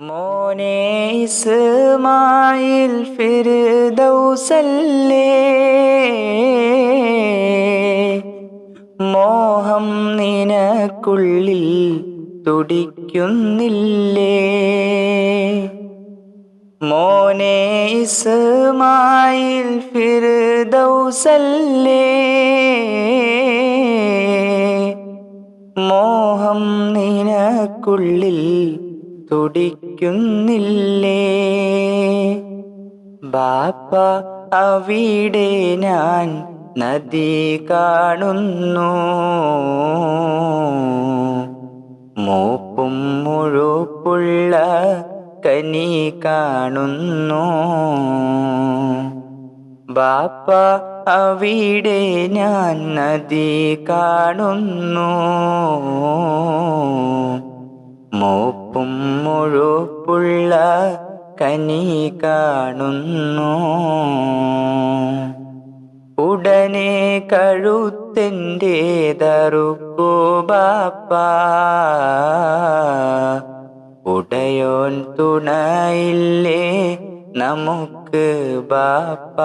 മോനെ ഇസ്മായിൽ ഫിർദൗസല്ലേ? മോഹം നിനക്കുള്ളിൽ തുടിക്കുന്നില്ലേ? മോനെ ഇസ്മായിൽ ഫിർദൗസല്ലേ? മോഹം നിനക്കുള്ളിൽ തുടിക്കുന്നില്ലേ? ബാപ്പ അവിടെ ഞാൻ നദി കാണുന്നു. മൂപ്പും മുഴുപ്പുള്ള കനി കാണുന്നു. ബാപ്പ അവിടെ ഞാൻ നദി കാണുന്നു. മുഴുപ്പുള്ള കനി കാണുന്നു. ഉടനെ കഴുത്തിന്റെ തറുക്കോ ബാപ്പ. ഉടയോൻ തുണയില്ലേ നമുക്ക് ബാപ്പ.